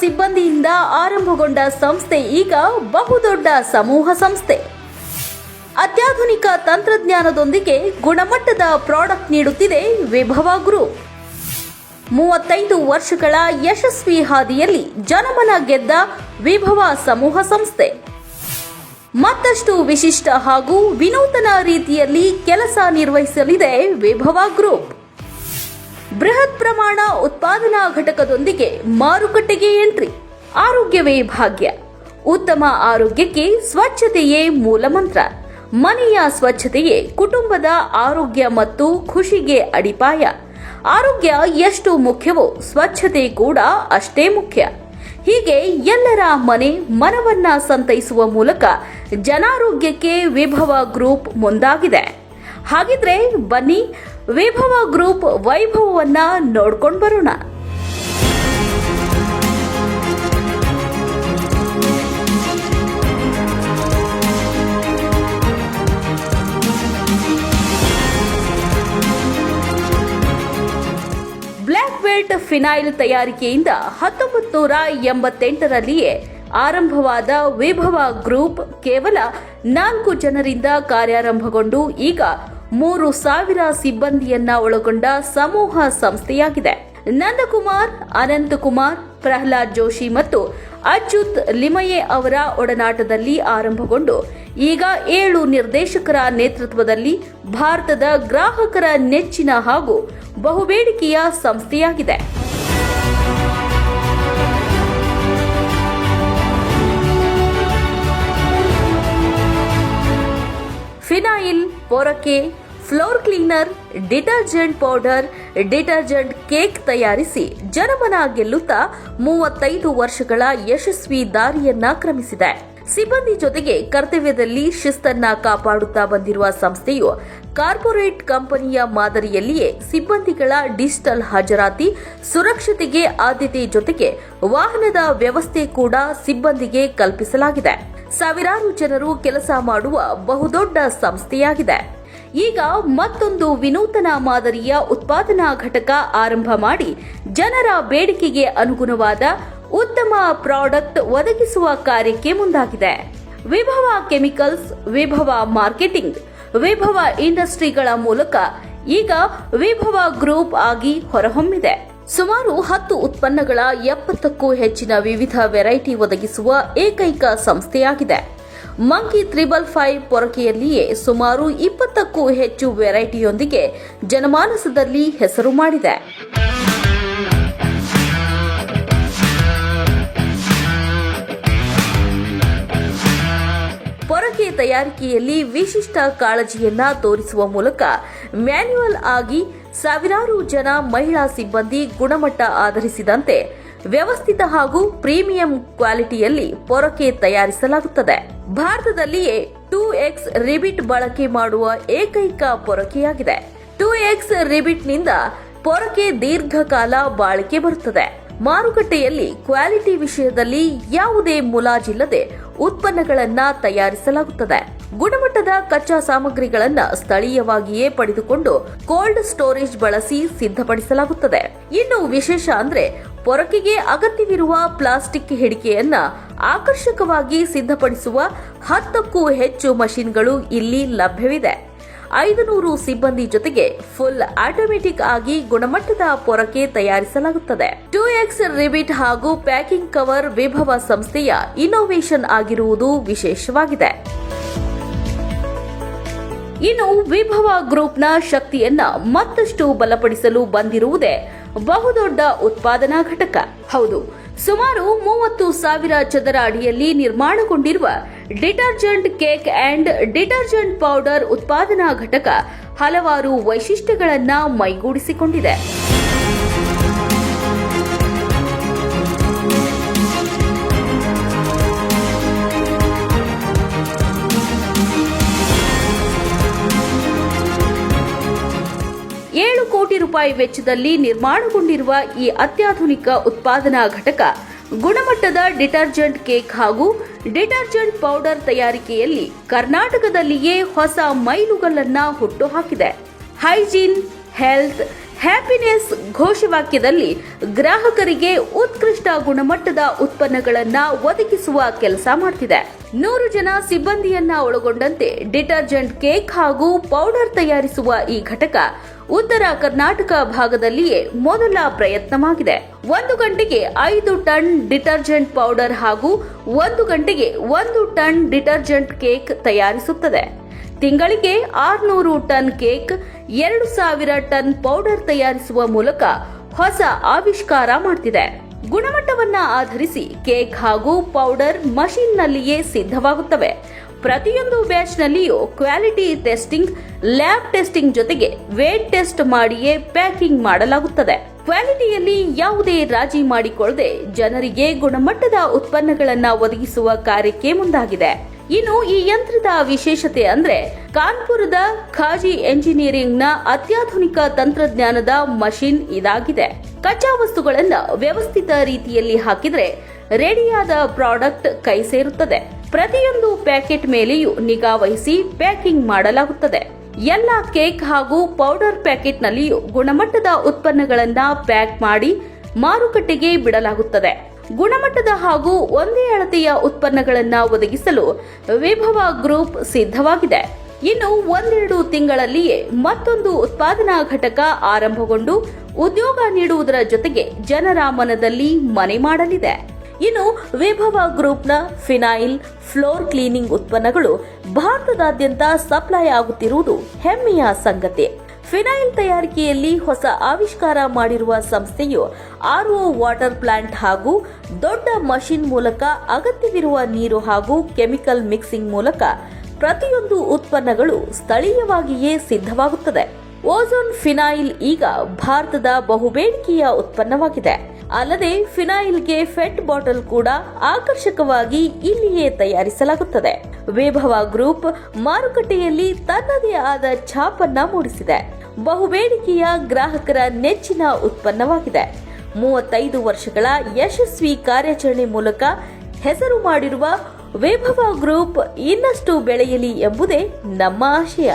ಸಿಬ್ಬಂದಿಯಿಂದ ಆರಂಭಗೊಂಡ ಸಂಸ್ಥೆ ಈಗ ಬಹುದೊಡ್ಡ ಸಮೂಹ ಸಂಸ್ಥೆ. ಅತ್ಯಾಧುನಿಕ ತಂತ್ರಜ್ಞಾನದೊಂದಿಗೆ ಗುಣಮಟ್ಟದ ಪ್ರಾಡಕ್ಟ್ ನೀಡುತ್ತಿದೆ ವಿಭವ ಗ್ರೂಪ್. ಮೂವತ್ತೈದು ವರ್ಷಗಳ ಯಶಸ್ವಿ ಹಾದಿಯಲ್ಲಿ ಜನಮನ ಗೆದ್ದ ವಿಭವ ಸಮೂಹ ಸಂಸ್ಥೆ. ಮತ್ತಷ್ಟು ವಿಶಿಷ್ಟ ಹಾಗೂ ವಿನೂತನ ರೀತಿಯಲ್ಲಿ ಕೆಲಸ ನಿರ್ವಹಿಸಲಿದೆ ವಿಭವ ಗ್ರೂಪ್. ಬೃಹತ್ ಪ್ರಮಾಣ ಉತ್ಪಾದನಾ ಘಟಕದೊಂದಿಗೆ ಮಾರುಕಟ್ಟೆಗೆ ಎಂಟ್ರಿ. ಆರೋಗ್ಯವೇ ಭಾಗ್ಯ. ಉತ್ತಮ ಆರೋಗ್ಯಕ್ಕೆ ಸ್ವಚ್ಛತೆಯೇ ಮೂಲಮಂತ್ರ ಮನೆಯ ಸ್ವಚ್ಛತೆಯೇ ಕುಟುಂಬದ ಆರೋಗ್ಯ ಮತ್ತು ಖುಷಿಗೆ ಅಡಿಪಾಯ. ಆರೋಗ್ಯ ಎಷ್ಟು ಮುಖ್ಯವೋ ಸ್ವಚ್ಛತೆ ಕೂಡ ಅಷ್ಟೇ ಮುಖ್ಯ. ಹೀಗೆ ಎಲ್ಲರ ಮನೆ ಮನವನ್ನ ಸಂತೈಸುವ ಮೂಲಕ ಜನಾರೋಗ್ಯಕ್ಕೆ ವಿಭವ ಗ್ರೂಪ್ ಮುಂದಾಗಿದೆ. ಹಾಗಿದ್ರೆ ಬನ್ನಿ ವಿಭವ ಗ್ರೂಪ್ ವೈಭವವನ್ನ ನೋಡ್ಕೊಂಡು ಬರೋಣ. ಬ್ಲ್ಯಾಕ್ ಬೆಲ್ಟ್ ಫಿನೈಲ್ ತಯಾರಿಕೆಯಿಂದ ಹತ್ತೊಂಬತ್ತು ನೂರ ಎಂಬತ್ತೆಂಟರಲ್ಲಿಯೇ ಆರಂಭವಾದ ವಿಭವ ಗ್ರೂಪ್ ಕೇವಲ ನಾಲ್ಕು ಜನರಿಂದ ಕಾರ್ಯಾರಂಭಗೊಂಡು ಈಗ ಮೂರು ಸಾವಿರ ಸಿಬ್ಬಂದಿಯನ್ನ ಒಳಗೊಂಡ ಸಮೂಹ ಸಂಸ್ಥೆಯಾಗಿದೆ. ನಂದಕುಮಾರ್, ಅನಂತಕುಮಾರ್, ಪ್ರಹ್ಲಾದ್ ಜೋಶಿ ಮತ್ತು ಅಚ್ಯುತ್ ಲಿಮಯೆ ಅವರ ಒಡನಾಟದಲ್ಲಿ ಆರಂಭಗೊಂಡು, ಈಗ ಏಳು ನಿರ್ದೇಶಕರ ನೇತೃತ್ವದಲ್ಲಿ ಭಾರತದ ಗ್ರಾಹಕರ ನೆಚ್ಚಿನ ಹಾಗೂ ಬಹುಬೇಡಿಕೆಯ ಸಂಸ್ಥೆಯಾಗಿದೆ. Phenyl, ಪೊರಕೆ floor cleaner, detergent powder, detergent cake ತಯಾರಿಸಿ ಜನಮನ ಗೆಲ್ಲುತ್ತಾ ಮೂವತ್ತೈದು ವರ್ಷಗಳ ಯಶಸ್ವಿ ದಾರಿಯನ್ನ ಕ್ರಮಿಸಿದೆ. ಸಿಬ್ಬಂದಿ ಜೊತೆಗೆ ಕರ್ತವ್ಯದಲ್ಲಿ ಶಿಸ್ತನ್ನ ಕಾಪಾಡುತ್ತಾ ಬಂದಿರುವ ಸಂಸ್ಥೆಯು ಕಾರ್ಪೊರೇಟ್ ಕಂಪನಿಯ ಮಾದರಿಯಲ್ಲಿಯೇ ಸಿಬ್ಬಂದಿಗಳ ಡಿಜಿಟಲ್ ಹಾಜರಾತಿ, ಸುರಕ್ಷತೆಗೆ ಆದ್ಯತೆ ಜೊತೆಗೆ ವಾಹನದ ವ್ಯವಸ್ಥೆ ಕೂಡ ಸಿಬ್ಬಂದಿಗೆ ಕಲ್ಪಿಸಲಾಗಿದೆ. ಸಾವಿರಾರು ಜನರು ಕೆಲಸ ಮಾಡುವ ಬಹುದೊಡ್ಡ ಸಂಸ್ಥೆಯಾಗಿದೆ. ಈಗ ಮತ್ತೊಂದು ವಿನೂತನ ಮಾದರಿಯ ಉತ್ಪಾದನಾ ಘಟಕ ಆರಂಭ ಮಾಡಿ ಜನರ ಬೇಡಿಕೆಗೆ ಅನುಗುಣವಾದ ಉತ್ತಮ ಪ್ರಾಡಕ್ಟ್ ಒದಗಿಸುವ ಕಾರ್ಯಕ್ಕೆ ಮುಂದಾಗಿದೆ. ವಿಭವ ಕೆಮಿಕಲ್ಸ್, ವಿಭವ ಮಾರ್ಕೆಟಿಂಗ್, ವಿಭವ ಇಂಡಸ್ಟ್ರಿಗಳ ಮೂಲಕ ಈಗ ವಿಭವ ಗ್ರೂಪ್ ಆಗಿ ಹೊರಹೊಮ್ಮಿದೆ. ಸುಮಾರು ಹತ್ತು ಉತ್ಪನ್ನಗಳ ಎಪ್ಪತ್ತಕ್ಕೂ ಹೆಚ್ಚಿನ ವಿವಿಧ ವೆರೈಟಿ ಒದಗಿಸುವ ಏಕೈಕ ಸಂಸ್ಥೆಯಾಗಿದೆ. ಮಂಕಿ ತ್ರಿಬಲ್ ಫೈವ್ ಪೊರಕೆಯಲ್ಲಿಯೇ ಸುಮಾರು ಇಪ್ಪತ್ತಕ್ಕೂ ಹೆಚ್ಚು ವೆರೈಟಿಯೊಂದಿಗೆ ಜನಮಾನಸದಲ್ಲಿ ಹೆಸರು ಮಾಡಿದೆ. ಪೊರಕೆ ತಯಾರಿಕೆಯಲ್ಲಿ ವಿಶಿಷ್ಟ ಕಾಳಜಿಯನ್ನ ತೋರಿಸುವ ಮೂಲಕ ಮ್ಯಾನ್ಯುಯಲ್ ಆಗಿ ಸಾವಿರಾರು ಜನ ಮಹಿಳಾ ಸಿಬ್ಬಂದಿ ಗುಣಮಟ್ಟ ಆಧರಿಸಿದಂತೆ ವ್ಯವಸ್ಥಿತ ಹಾಗೂ ಪ್ರೀಮಿಯಂ ಕ್ವಾಲಿಟಿಯಲ್ಲಿ ಪೊರಕೆ ತಯಾರಿಸಲಾಗುತ್ತದೆ. ಭಾರತದಲ್ಲಿಯೇ ಟೂ ಎಕ್ಸ್ ರಿಬಿಟ್ ಬಳಕೆ ಮಾಡುವ ಏಕೈಕ ಪೊರಕೆಯಾಗಿದೆ. ಟೂ ಎಕ್ಸ್ ರಿಬಿಟ್ನಿಂದ ಪೊರಕೆ ದೀರ್ಘಕಾಲ ಬಾಳಿಕೆ ಬರುತ್ತದೆ. ಮಾರುಕಟ್ಟೆಯಲ್ಲಿ ಕ್ವಾಲಿಟಿ ವಿಷಯದಲ್ಲಿ ಯಾವುದೇ ಮುಲಾಜಿಲ್ಲದೆ ಉತ್ಪನ್ನಗಳನ್ನ ತಯಾರಿಸಲಾಗುತ್ತದೆ. ಗುಣಮಟ್ಟದ ಕಚ್ಚಾ ಸಾಮಗ್ರಿಗಳನ್ನ ಸ್ಥಳೀಯವಾಗಿಯೇ ಪಡೆದುಕೊಂಡು ಕೋಲ್ಡ್ ಸ್ಟೋರೇಜ್ ಬಳಸಿ ಸಿದ್ಧಪಡಿಸಲಾಗುತ್ತದೆ. ಇನ್ನು ವಿಶೇಷ ಅಂದ್ರೆ ಪೊರಕೆಗೆ ಅಗತ್ಯವಿರುವ ಪ್ಲಾಸ್ಟಿಕ್ ಹಿಡಿಕೆಯನ್ನ ಆಕರ್ಷಕವಾಗಿ ಸಿದ್ಧಪಡಿಸುವ ಹತ್ತಕ್ಕೂ ಹೆಚ್ಚು ಮಷಿನ್ಗಳು ಇಲ್ಲಿ ಲಭ್ಯವಿದೆ. ಐದು ನೂರು ಸಿಬ್ಬಂದಿ ಜೊತೆಗೆ ಫುಲ್ ಆಟೋಮೆಟಿಕ್ ಆಗಿ ಗುಣಮಟ್ಟದ ಪೊರಕೆ ತಯಾರಿಸಲಾಗುತ್ತದೆ. ಟೂ ಎಕ್ಸ್ ರಿಬಿಟ್ ಹಾಗೂ ಪ್ಯಾಕಿಂಗ್ ಕವರ್ ವಿಭವ ಸಂಸ್ಥೆಯ ಇನ್ನೋವೇಷನ್ ಆಗಿರುವುದು ವಿಶೇಷವಾಗಿದೆ. ಇನ್ನು ವಿಭವ ಗ್ರೂಪ್ನ ಶಕ್ತಿಯನ್ನ ಮತ್ತಷ್ಟು ಬಲಪಡಿಸಲು ಬಂದಿರುವುದೇ ಬಹುದೊಡ್ಡ ಉತ್ಪಾದನಾ ಘಟಕ. ಹೌದು, ಸುಮಾರು ಮೂವತ್ತು ಸಾವಿರ ಚದರ ಅಡಿಯಲ್ಲಿ ನಿರ್ಮಾಣಗೊಂಡಿರುವ detergent cake and detergent powder ಉತ್ಪಾದನಾ ಘಟಕ ಹಲವಾರು ವೈಶಿಷ್ಟ್ಯಗಳನ್ನು ಮೈಗೂಡಿಸಿಕೊಂಡಿದೆ. ಕೋಟಿ ರೂಪಾಯಿ ವೆಚ್ಚದಲ್ಲಿ ನಿರ್ಮಾಣಗೊಂಡಿರುವ ಈ ಅತ್ಯಾಧುನಿಕ ಉತ್ಪಾದನಾ ಘಟಕ ಗುಣಮಟ್ಟದ ಡಿಟರ್ಜೆಂಟ್ ಕೇಕ್ ಹಾಗೂ ಡಿಟರ್ಜೆಂಟ್ ಪೌಡರ್ ತಯಾರಿಕೆಯಲ್ಲಿ ಕರ್ನಾಟಕದಲ್ಲಿಯೇ ಹೊಸ ಮೈಲುಗಲ್ಲನ್ನ ಹುಟ್ಟುಹಾಕಿದೆ. ಹೈಜೀನ್, ಹೆಲ್ತ್, ಹ್ಯಾಪಿನೆಸ್ ಘೋಷವಾಕ್ಯದಲ್ಲಿ ಗ್ರಾಹಕರಿಗೆ ಉತ್ಕೃಷ್ಟ ಗುಣಮಟ್ಟದ ಉತ್ಪನ್ನಗಳನ್ನು ಒದಗಿಸುವ ಕೆಲಸ ಮಾಡ್ತಿದೆ. ನೂರು ಜನ ಸಿಬ್ಬಂದಿಯನ್ನ ಒಳಗೊಂಡಂತೆ ಡಿಟರ್ಜೆಂಟ್ ಕೇಕ್ ಹಾಗೂ ಪೌಡರ್ ತಯಾರಿಸುವ ಈ ಘಟಕ ಉತ್ತರ ಕರ್ನಾಟಕ ಭಾಗದಲ್ಲಿಯೇ ಮೊದಲ ಪ್ರಯತ್ನವಾಗಿದೆ. ಒಂದು ಗಂಟೆಗೆ ಐದು ಟನ್ ಡಿಟರ್ಜೆಂಟ್ ಪೌಡರ್ ಹಾಗೂ ಒಂದು ಗಂಟೆಗೆ ಒಂದು ಟನ್ ಡಿಟರ್ಜೆಂಟ್ ಕೇಕ್ ತಯಾರಿಸುತ್ತದೆ. ತಿಂಗಳಿಗೆ ಆರ್ನೂರು ಟನ್ ಕೇಕ್, ಎರಡು ಸಾವಿರ ಟನ್ ಪೌಡರ್ ತಯಾರಿಸುವ ಮೂಲಕ ಹೊಸ ಆವಿಷ್ಕಾರ ಮಾಡ್ತಿದೆ. ಗುಣಮಟ್ಟವನ್ನ ಆಧರಿಸಿ ಕೇಕ್ ಹಾಗೂ ಪೌಡರ್ ಮಷಿನ್ನಲ್ಲಿಯೇ ಸಿದ್ಧವಾಗುತ್ತವೆ. ಪ್ರತಿಯೊಂದು ಬ್ಯಾಚ್ನಲ್ಲಿಯೂ ಕ್ವಾಲಿಟಿ ಟೆಸ್ಟಿಂಗ್, ಲ್ಯಾಬ್ ಟೆಸ್ಟಿಂಗ್ ಜೊತೆಗೆ ವೇಟ್ ಟೆಸ್ಟ್ ಮಾಡಿಯೇ ಪ್ಯಾಕಿಂಗ್ ಮಾಡಲಾಗುತ್ತದೆ. ಕ್ವಾಲಿಟಿಯಲ್ಲಿ ಯಾವುದೇ ರಾಜಿ ಮಾಡಿಕೊಳ್ಳದೆ ಜನರಿಗೆ ಗುಣಮಟ್ಟದ ಉತ್ಪನ್ನಗಳನ್ನು ಒದಗಿಸುವ ಕಾರ್ಯಕ್ಕೆ ಮುಂದಾಗಿದೆ. ಇನ್ನು ಈ ಯಂತ್ರದ ವಿಶೇಷತೆ ಅಂದ್ರೆ ಕಾನ್ಪುರದ ಖಾಜಿ ಎಂಜಿನಿಯರಿಂಗ್ನ ಅತ್ಯಾಧುನಿಕ ತಂತ್ರಜ್ಞಾನದ ಮಷಿನ್ ಇದಾಗಿದೆ. ಕಚ್ಚಾ ವಸ್ತುಗಳನ್ನು ವ್ಯವಸ್ಥಿತ ರೀತಿಯಲ್ಲಿ ಹಾಕಿದ್ರೆ ರೆಡಿಯಾದ ಪ್ರಾಡಕ್ಟ್ ಕೈ ಸೇರುತ್ತದೆ ಪ್ರತಿಯೊಂದು ಪ್ಯಾಕೆಟ್ ಮೇಲೆಯೂ ನಿಗಾ ವಹಿಸಿ ಪ್ಯಾಕಿಂಗ್ ಮಾಡಲಾಗುತ್ತದೆ. ಎಲ್ಲ ಕೇಕ್ ಹಾಗೂ ಪೌಡರ್ ಪ್ಯಾಕೆಟ್ನಲ್ಲಿಯೂ ಗುಣಮಟ್ಟದ ಉತ್ಪನ್ನಗಳನ್ನ ಪ್ಯಾಕ್ ಮಾಡಿ ಮಾರುಕಟ್ಟೆಗೆ ಬಿಡಲಾಗುತ್ತದೆ. ಗುಣಮಟ್ಟದ ಹಾಗೂ ಒಂದೇ ಅಳತೆಯ ಉತ್ಪನ್ನಗಳನ್ನು ಒದಗಿಸಲು ವಿಭವ ಗ್ರೂಪ್ ಸಿದ್ಧವಾಗಿದೆ. ಇನ್ನು ಒಂದೆರಡು ತಿಂಗಳಲ್ಲಿಯೇ ಮತ್ತೊಂದು ಉತ್ಪಾದನಾ ಘಟಕ ಆರಂಭಗೊಂಡು ಉದ್ಯೋಗ ನೀಡುವುದರ ಜೊತೆಗೆ ಜನರ ಮನದಲ್ಲಿ ಮನೆ ಮಾಡಲಿದೆ. ಇನ್ನು ವಿಭವ ಗ್ರೂಪ್ನ ಫಿನೈಲ್, ಫ್ಲೋರ್ ಕ್ಲೀನಿಂಗ್ ಉತ್ಪನ್ನಗಳು ಭಾರತದಾದ್ಯಂತ ಸಪ್ಲೈ ಆಗುತ್ತಿರುವುದು ಹೆಮ್ಮೆಯ ಸಂಗತಿ. ಫಿನೈಲ್ ತಯಾರಿಕೆಯಲ್ಲಿ ಹೊಸ ಆವಿಷ್ಕಾರ ಮಾಡಿರುವ ಸಂಸ್ಥೆಯು ಆರ್ಒ ವಾಟರ್ ಪ್ಲಾಂಟ್ ಹಾಗೂ ದೊಡ್ಡ ಮಷಿನ್ ಮೂಲಕ ಅಗತ್ಯವಿರುವ ನೀರು ಹಾಗೂ ಕೆಮಿಕಲ್ ಮಿಕ್ಸಿಂಗ್ ಮೂಲಕ ಪ್ರತಿಯೊಂದು ಉತ್ಪನ್ನಗಳು ಸ್ಥಳೀಯವಾಗಿಯೇ ಸಿದ್ಧವಾಗುತ್ತದೆ. ಓಝೋನ್ ಫಿನೈಲ್ ಈಗ ಭಾರತದ ಬಹುಬೇಡಿಕೆಯ ಉತ್ಪನ್ನವಾಗಿದೆ. ಅಲ್ಲದೆ ಫಿನಾಯಿಲ್ಗೆ ಫೆಟ್ ಬಾಟಲ್ ಕೂಡ ಆಕರ್ಷಕವಾಗಿ ಇಲ್ಲಿಯೇ ತಯಾರಿಸಲಾಗುತ್ತದೆ. ವೈಭವ ಗ್ರೂಪ್ ಮಾರುಕಟ್ಟೆಯಲ್ಲಿ ತನ್ನದೇ ಆದ ಛಾಪನ್ನ ಮೂಡಿಸಿದೆ. ಬಹುಬೇಡಿಕೆಯ ಗ್ರಾಹಕರ ನೆಚ್ಚಿನ ಉತ್ಪನ್ನವಾಗಿದೆ. ಮೂವತ್ತೈದು ವರ್ಷಗಳ ಯಶಸ್ವಿ ಕಾರ್ಯಾಚರಣೆ ಮೂಲಕ ಹೆಸರು ಮಾಡಿರುವ ವೈಭವ ಗ್ರೂಪ್ ಇನ್ನಷ್ಟು ಬೆಳೆಯಲಿ ಎಂಬುದೇ ನಮ್ಮ ಆಶಯ.